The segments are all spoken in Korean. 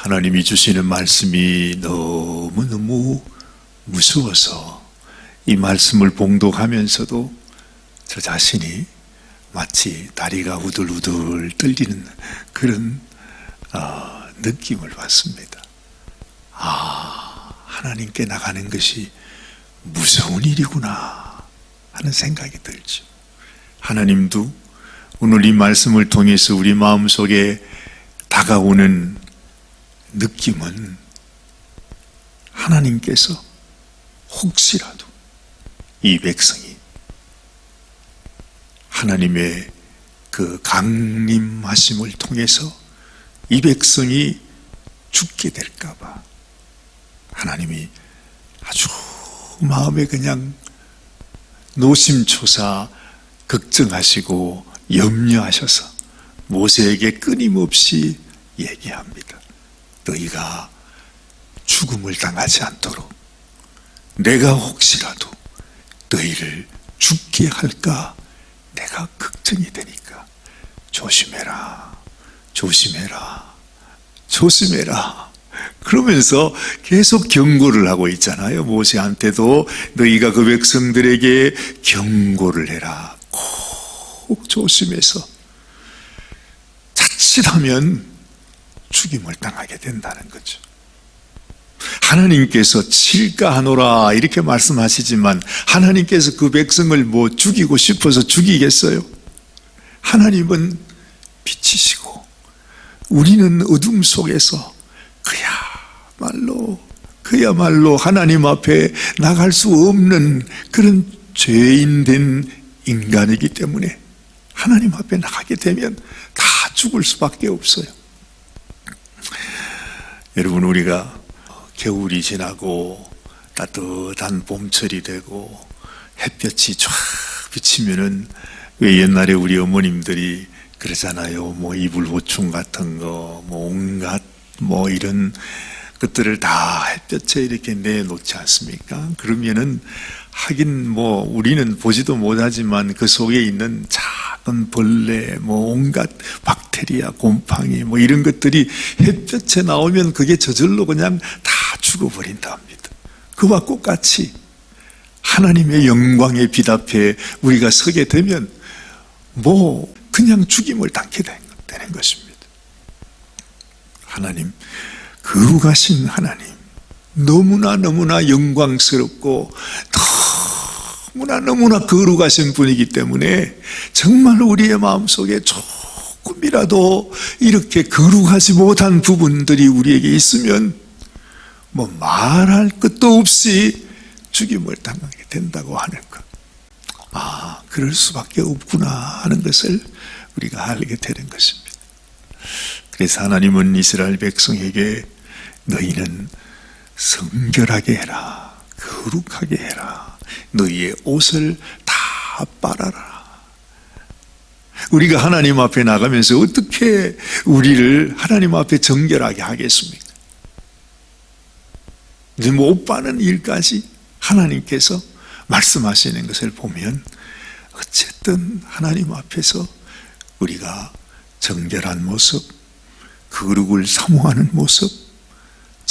하나님이 주시는 말씀이 너무너무 무서워서 이 말씀을 봉독하면서도 저 자신이 마치 다리가 우들우들 떨리는 그런 어, 느낌을 받습니다. 아, 하나님께 나가는 것이 무서운 일이구나 하는 생각이 들죠. 하나님도 오늘 이 말씀을 통해서 우리 마음속에 다가오는 느낌은 하나님께서 혹시라도 이 백성이 하나님의 그 강림하심을 통해서 이 백성이 죽게 될까봐 하나님이 아주 마음에 그냥 노심초사 걱정하시고 염려하셔서 모세에게 끊임없이 얘기합니다. 너희가 죽음을 당하지 않도록 내가 혹시라도 너희를 죽게 할까 내가 걱정이 되니까 조심해라, 조심해라, 조심해라. 그러면서 계속 경고를 하고 있잖아요. 모세한테도 너희가 그 백성들에게 경고를 해라. 꼭 조심해서 자칫하면 죽임을 당하게 된다는 거죠. 하나님께서 칠까 하노라 이렇게 말씀하시지만 하나님께서 그 백성을 뭐 죽이고 싶어서 죽이겠어요? 하나님은 빛이시고 우리는 어둠 속에서 그야말로 그야말로 하나님 앞에 나갈 수 없는 그런 죄인 된 인간이기 때문에 하나님 앞에 나가게 되면 다 죽을 수밖에 없어요. 여러분 우리가 겨울이 지나고 따뜻한 봄철이 되고 햇볕이 쫙 비치면은 왜 옛날에 우리 어머님들이 그러잖아요. 뭐 이불 보충 같은 거, 뭐 온갖 뭐 이런 것들을 다 햇볕에 이렇게 내놓지 않습니까? 그러면은 하긴 뭐 우리는 보지도 못하지만 그 속에 있는 작은 벌레, 뭐 온갖 박테리아, 곰팡이 뭐 이런 것들이 햇볕에 나오면 그게 저절로 그냥 다 죽어버린다 합니다. 그와 똑같이 하나님의 영광의 빛 앞에 우리가 서게 되면 뭐 그냥 죽임을 당게 되는 것입니다. 하나님, 거룩하신 하나님, 너무나 너무나 영광스럽고 너무나 너무나 거룩하신 분이기 때문에 정말 우리의 마음속에 조금이라도 이렇게 거룩하지 못한 부분들이 우리에게 있으면 뭐 말할 것도 없이 죽임을 당하게 된다고 하는 것. 아, 그럴 수밖에 없구나 하는 것을 우리가 알게 되는 것입니다. 그래서 하나님은 이스라엘 백성에게 너희는 성결하게 해라. 거룩하게 해라. 너희의 옷을 다 빨아라. 우리가 하나님 앞에 나가면서 어떻게 우리를 하나님 앞에 정결하게 하겠습니까? 못 빠는 일까지 하나님께서 말씀하시는 것을 보면 어쨌든 하나님 앞에서 우리가 정결한 모습, 거룩을 사모하는 모습,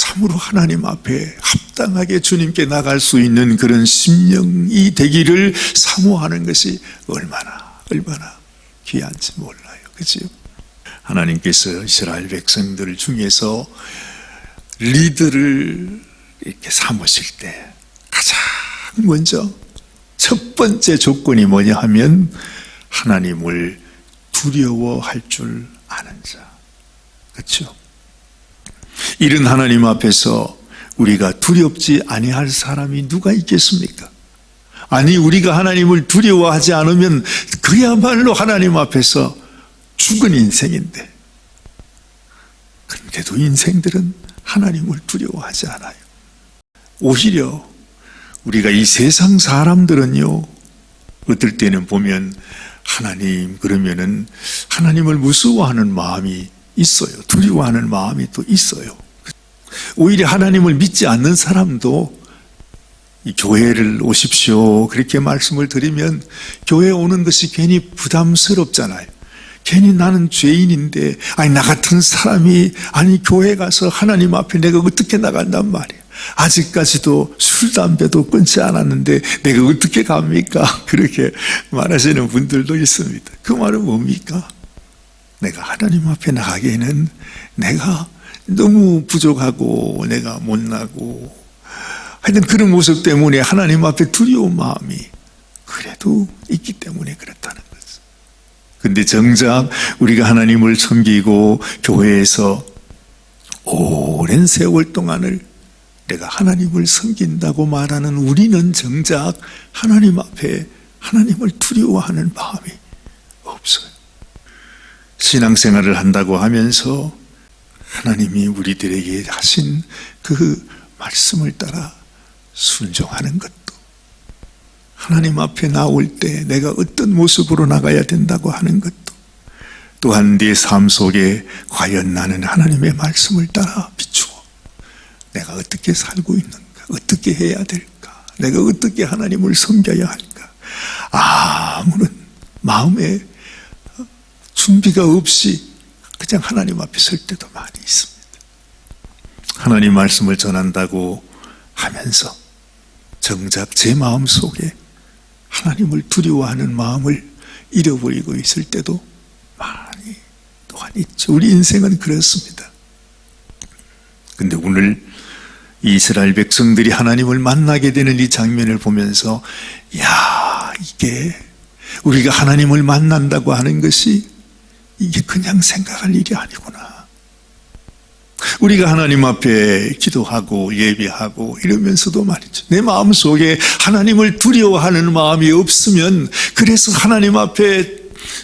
참으로 하나님 앞에 합당하게 주님께 나갈 수 있는 그런 심령이 되기를 사모하는 것이 얼마나 얼마나 귀한지 몰라요. 그죠? 하나님께서 이스라엘 백성들 중에서 리더를 이렇게 삼으실 때 가장 먼저 첫 번째 조건이 뭐냐 하면 하나님을 두려워할 줄 아는 자. 그렇죠? 이런 하나님 앞에서 우리가 두렵지 아니할 사람이 누가 있겠습니까? 아니 우리가 하나님을 두려워하지 않으면 그야말로 하나님 앞에서 죽은 인생인데 그런데도 인생들은 하나님을 두려워하지 않아요. 오히려 우리가 이 세상 사람들은요 어떨 때는 보면 하나님 그러면은 하나님을 무서워하는 마음이 있어요. 두려워하는 마음이 또 있어요. 오히려 하나님을 믿지 않는 사람도 이 교회를 오십시오. 그렇게 말씀을 드리면 교회 오는 것이 괜히 부담스럽잖아요. 괜히 나는 죄인인데, 아니, 나 같은 사람이, 아니, 교회 가서 하나님 앞에 내가 어떻게 나간단 말이야. 아직까지도 술, 담배도 끊지 않았는데, 내가 어떻게 갑니까? 그렇게 말하시는 분들도 있습니다. 그 말은 뭡니까? 내가 하나님 앞에 나가기에는 내가 너무 부족하고, 내가 못나고, 하여튼 그런 모습 때문에 하나님 앞에 두려운 마음이 그래도 있기 때문에 그렇다는 거죠. 근데 정작 우리가 하나님을 섬기고 교회에서 오랜 세월 동안을 내가 하나님을 섬긴다고 말하는 우리는 정작 하나님 앞에 하나님을 두려워하는 마음이 없어요. 신앙생활을 한다고 하면서 하나님이 우리들에게 하신 그 말씀을 따라 순종하는 것도 하나님 앞에 나올 때 내가 어떤 모습으로 나가야 된다고 하는 것도 또한 네 삶 속에 과연 나는 하나님의 말씀을 따라 비추어 내가 어떻게 살고 있는가 어떻게 해야 될까 내가 어떻게 하나님을 섬겨야 할까 아무런 마음에 준비가 없이 그냥 하나님 앞에 설 때도 많이 있습니다 하나님 말씀을 전한다고 하면서 정작 제 마음 속에 하나님을 두려워하는 마음을 잃어버리고 있을 때도 많이 또한 있죠. 우리 인생은 그렇습니다. 근데 오늘 이스라엘 백성들이 하나님을 만나게 되는 이 장면을 보면서 야 이게 우리가 하나님을 만난다고 하는 것이 이게 그냥 생각할 일이 아니구나. 우리가 하나님 앞에 기도하고 예배하고 이러면서도 말이죠. 내 마음 속에 하나님을 두려워하는 마음이 없으면 그래서 하나님 앞에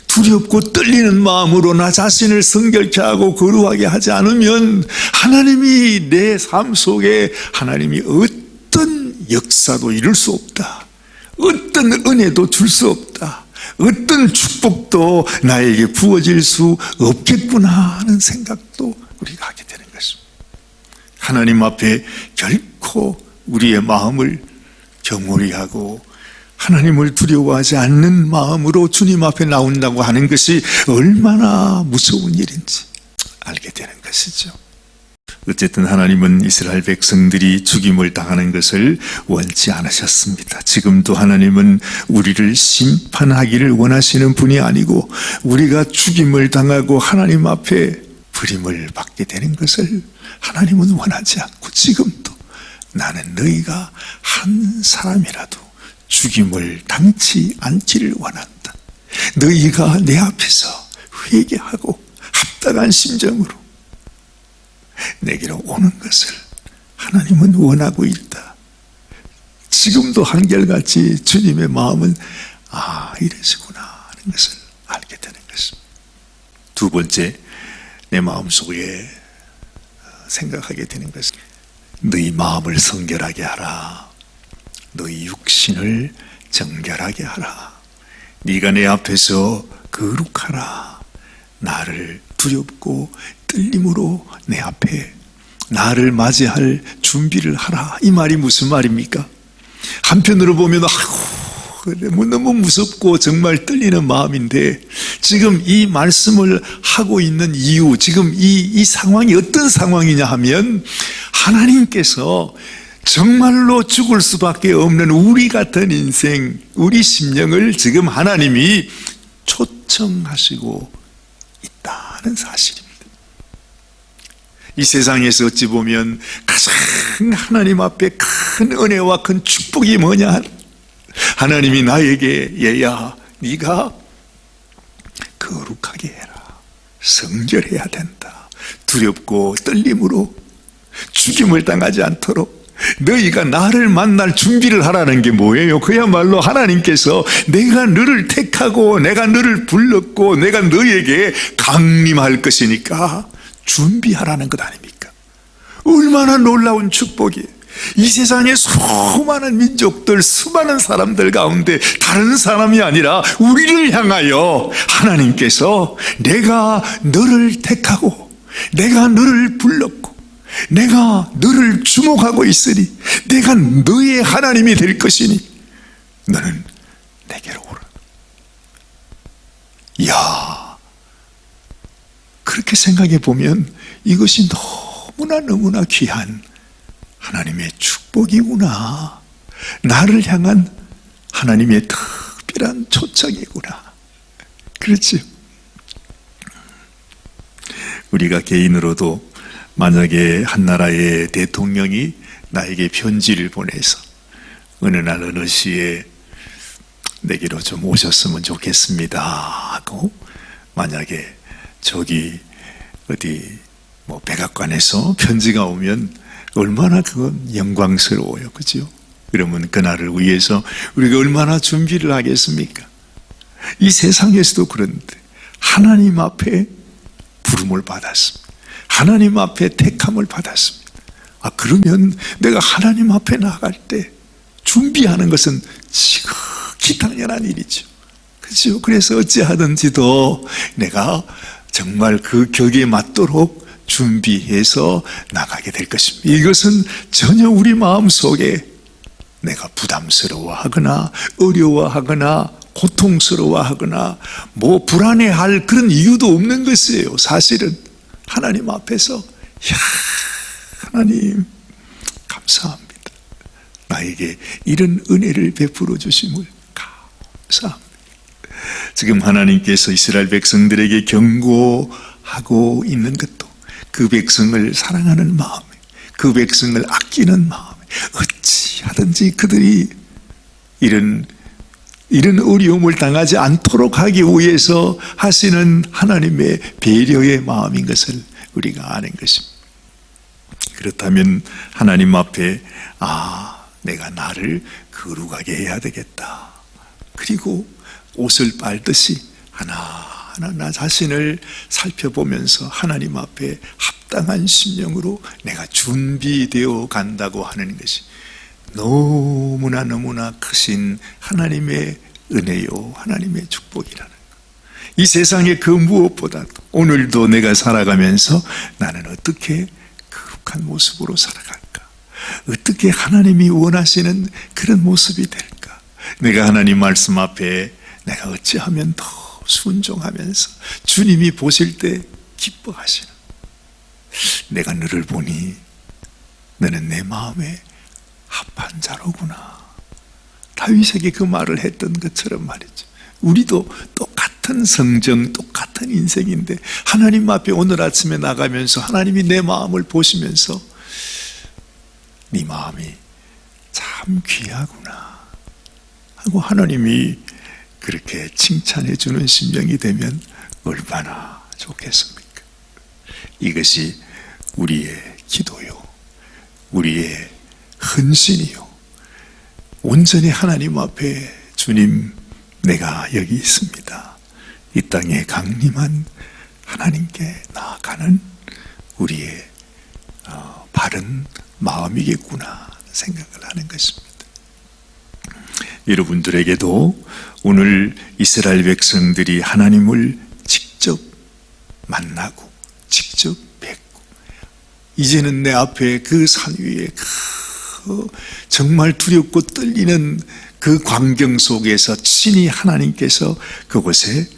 두렵고 떨리는 마음으로 나 자신을 성결케 하고 거룩하게 하지 않으면 하나님이 내 삶 속에 하나님이 어떤 역사도 이룰 수 없다. 어떤 은혜도 줄 수 없다. 어떤 축복도 나에게 부어질 수 없겠구나 하는 생각도 우리가 하게 되는 것입니다. 하나님 앞에 결코 우리의 마음을 경홀히 하고 하나님을 두려워하지 않는 마음으로 주님 앞에 나온다고 하는 것이 얼마나 무서운 일인지 알게 되는 것이죠. 어쨌든 하나님은 이스라엘 백성들이 죽임을 당하는 것을 원치 않으셨습니다. 지금도 하나님은 우리를 심판하기를 원하시는 분이 아니고 우리가 죽임을 당하고 하나님 앞에 부림을 받게 되는 것을 하나님은 원하지 않고 지금도 나는 너희가 한 사람이라도 죽임을 당치 않기를 원한다. 너희가 내 앞에서 회개하고 합당한 심정으로 내게로 오는 것을 하나님은 원하고 있다. 지금도 한결같이 주님의 마음은 아 이러시구나 하는 것을 알게 되는 것입니다. 두 번째 내 마음속에 생각하게 되는 것은 너희 마음을 성결하게 하라. 너희 육신을 정결하게 하라. 네가 내 앞에서 거룩하라. 나를 두렵고 떨림으로 내 앞에 나를 맞이할 준비를 하라. 이 말이 무슨 말입니까? 한편으로 보면 아이고 뭐 너무 무섭고 정말 떨리는 마음인데 지금 이 말씀을 하고 있는 이유, 지금 이, 이 상황이 어떤 상황이냐 하면 하나님께서 정말로 죽을 수밖에 없는 우리 같은 인생, 우리 심령을 지금 하나님이 초청하시고 있다는 사실입니다. 이 세상에서 어찌 보면 가장 하나님 앞에 큰 은혜와 큰 축복이 뭐냐? 하나님이 나에게 얘야, 네가 거룩하게 해라. 성결해야 된다. 두렵고 떨림으로 죽임을 당하지 않도록 너희가 나를 만날 준비를 하라는 게 뭐예요? 그야말로 하나님께서 내가 너를 택하고 내가 너를 불렀고 내가 너에게 강림할 것이니까 준비하라는 것 아닙니까? 얼마나 놀라운 축복이에요. 이 세상의 수많은 민족들, 수많은 사람들 가운데 다른 사람이 아니라 우리를 향하여 하나님께서 내가 너를 택하고 내가 너를 불렀고 내가 너를 주목하고 있으니 내가 너의 하나님이 될 것이니 너는 내게로 오라. 이야, 그렇게 생각해 보면 이것이 너무나 너무나 귀한 하나님의 축복이구나. 나를 향한 하나님의 특별한 초청이구나. 그렇죠. 우리가 개인으로도 만약에 한 나라의 대통령이 나에게 편지를 보내서 어느 날 어느 시에 내게로 좀 오셨으면 좋겠습니다 하고 만약에 저기 어디 뭐 백악관에서 편지가 오면 얼마나 그건 영광스러워요. 그죠? 그러면 그날을 위해서 우리가 얼마나 준비를 하겠습니까? 이 세상에서도 그런데 하나님 앞에 부름을 받았습니다 하나님 앞에 택함을 받았습니다 아 그러면 내가 하나님 앞에 나갈 때 준비하는 것은 지극히 당연한 일이죠. 그렇죠? 그래서 어찌하든지도 내가 정말 그 격에 맞도록 준비해서 나가게 될 것입니다. 이것은 전혀 우리 마음 속에 내가 부담스러워하거나 어려워하거나 고통스러워하거나 뭐 불안해할 그런 이유도 없는 것이에요. 사실은 하나님 앞에서 야 하나님 감사합니다. 나에게 이런 은혜를 베풀어 주심을 감사합니다. 지금 하나님께서 이스라엘 백성들에게 경고하고 있는 것도 그 백성을 사랑하는 마음에 그 백성을 아끼는 마음에 어찌하든지 그들이 이런 이런 어려움을 당하지 않도록 하기 위해서 하시는 하나님의 배려의 마음인 것을 우리가 아는 것입니다. 그렇다면 하나님 앞에 아 내가 나를 거룩하게 해야 되겠다. 그리고 옷을 빨듯이 하나하나 나 자신을 살펴보면서 하나님 앞에 합당한 심령으로 내가 준비되어 간다고 하는 것이 너무나 너무나 크신 하나님의 은혜요, 하나님의 축복이라는 것. 이 세상의 그 무엇보다도 오늘도 내가 살아가면서 나는 어떻게 거룩한 모습으로 살아갈까? 어떻게 하나님이 원하시는 그런 모습이 될까? 내가 하나님 말씀 앞에 내가 어찌하면 더 순종하면서 주님이 보실 때 기뻐하시는 내가 너를 보니 너는 내 마음에 합한 자로구나. 다윗에게 그 말을 했던 것처럼 말이죠. 우리도 똑같은 성정, 똑같은 인생인데 하나님 앞에 오늘 아침에 나가면서 하나님이 내 마음을 보시면서 네 마음이 참 귀하구나 하고 하나님이 그렇게 칭찬해 주는 심령이 되면 얼마나 좋겠습니까? 이것이 우리의 기도요. 우리의 헌신이요. 온전히 하나님 앞에 주님 내가 여기 있습니다. 이 땅에 강림한 하나님께 나아가는 우리의 어, 바른 마음이겠구나 생각을 하는 것입니다. 여러분들에게도 오늘 이스라엘 백성들이 하나님을 직접 만나고 직접 뵙고 이제는 내 앞에 그 산 위에 그 정말 두렵고 떨리는 그 광경 속에서 친히 하나님께서 그곳에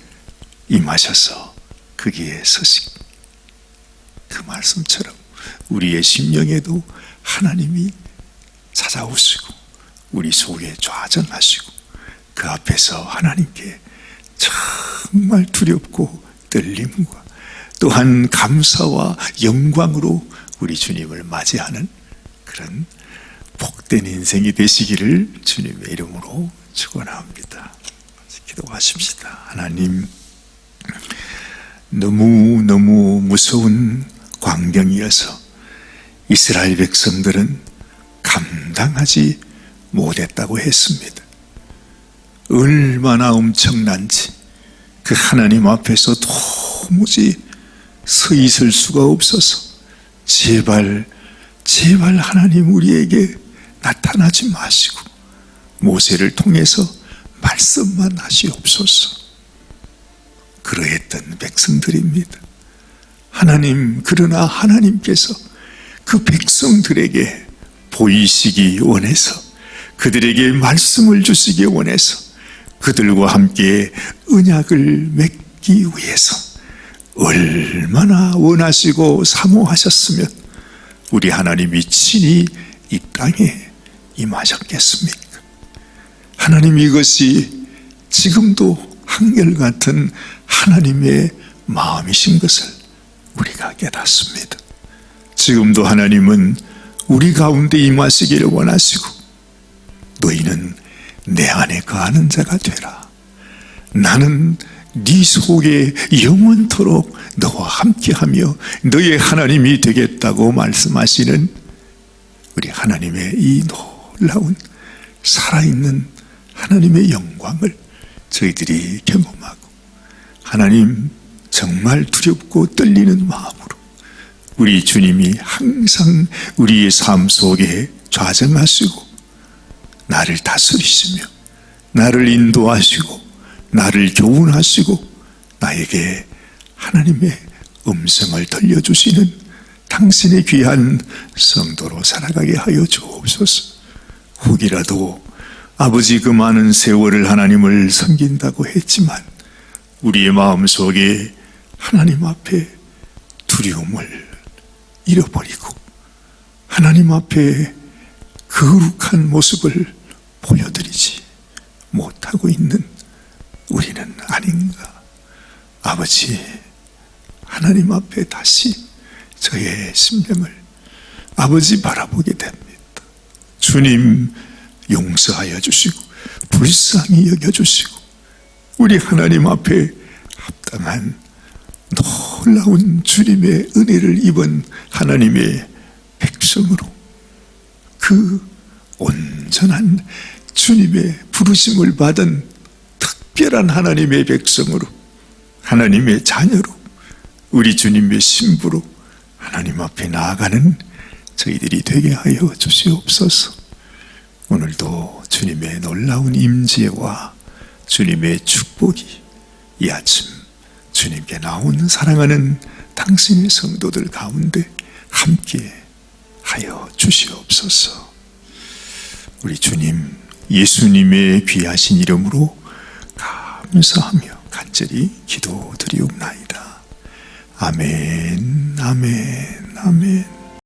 임하셔서 거기에 서시 그 말씀처럼 우리의 심령에도 하나님이 찾아오시고 우리 속에 좌정하시고 그 앞에서 하나님께 정말 두렵고 떨림과 또한 감사와 영광으로 우리 주님을 맞이하는 그런 복된 인생이 되시기를 주님의 이름으로 축원합니다. 기도하십시다. 하나님 너무 너무 무서운 광경이어서 이스라엘 백성들은 감당하지 못했다고 했습니다. 얼마나 엄청난지 그 하나님 앞에서 도무지 서 있을 수가 없어서 제발 제발 하나님 우리에게 나타나지 마시고 모세를 통해서 말씀만 하시옵소서. 그러했던 백성들입니다. 하나님, 그러나 하나님께서 그 백성들에게 보이시기 원해서 그들에게 말씀을 주시기 원해서 그들과 함께 언약을 맺기 위해서 얼마나 원하시고 사모하셨으면 우리 하나님이 친히 이 땅에 임하셨겠습니까? 하나님 이것이 지금도 한결같은 하나님의 마음이신 것을 우리가 깨닫습니다. 지금도 하나님은 우리 가운데 임하시기를 원하시고 너희는 내 안에 거하는 자가 되라. 나는 네 속에 영원토록 너와 함께하며 너의 하나님이 되겠다고 말씀하시는 우리 하나님의 이 놀라운 살아있는 하나님의 영광을 저희들이 경험하고 하나님 정말 두렵고 떨리는 마음으로 우리 주님이 항상 우리의 삶 속에 좌정하시고 나를 다스리시며 나를 인도하시고 나를 교훈하시고 나에게 하나님의 음성을 들려주시는 당신의 귀한 성도로 살아가게 하여 주옵소서. 혹이라도 아버지 그 많은 세월을 하나님을 섬긴다고 했지만 우리의 마음 속에 하나님 앞에 두려움을 잃어버리고 하나님 앞에 거룩한 모습을 보여드리지 못하고 있는 우리는 아닌가. 아버지, 하나님 앞에 다시 저의 심령을 아버지 바라보게 됩니다. 주님 용서하여 주시고 불쌍히 여겨 주시고 우리 하나님 앞에 합당한 놀라운 주님의 은혜를 입은 하나님의 백성으로 그 온전한 주님의 부르심을 받은 특별한 하나님의 백성으로 하나님의 자녀로 우리 주님의 신부로 하나님 앞에 나아가는 저희들이 되게 하여 주시옵소서. 오늘도 주님의 놀라운 임재와 주님의 축복이 이 아침 주님께 나온 사랑하는 당신의 성도들 가운데 함께 하여 주시옵소서. 우리 주님 예수님의 귀하신 이름으로 감사하며 간절히 기도드리옵나이다. 아멘, 아멘, 아멘.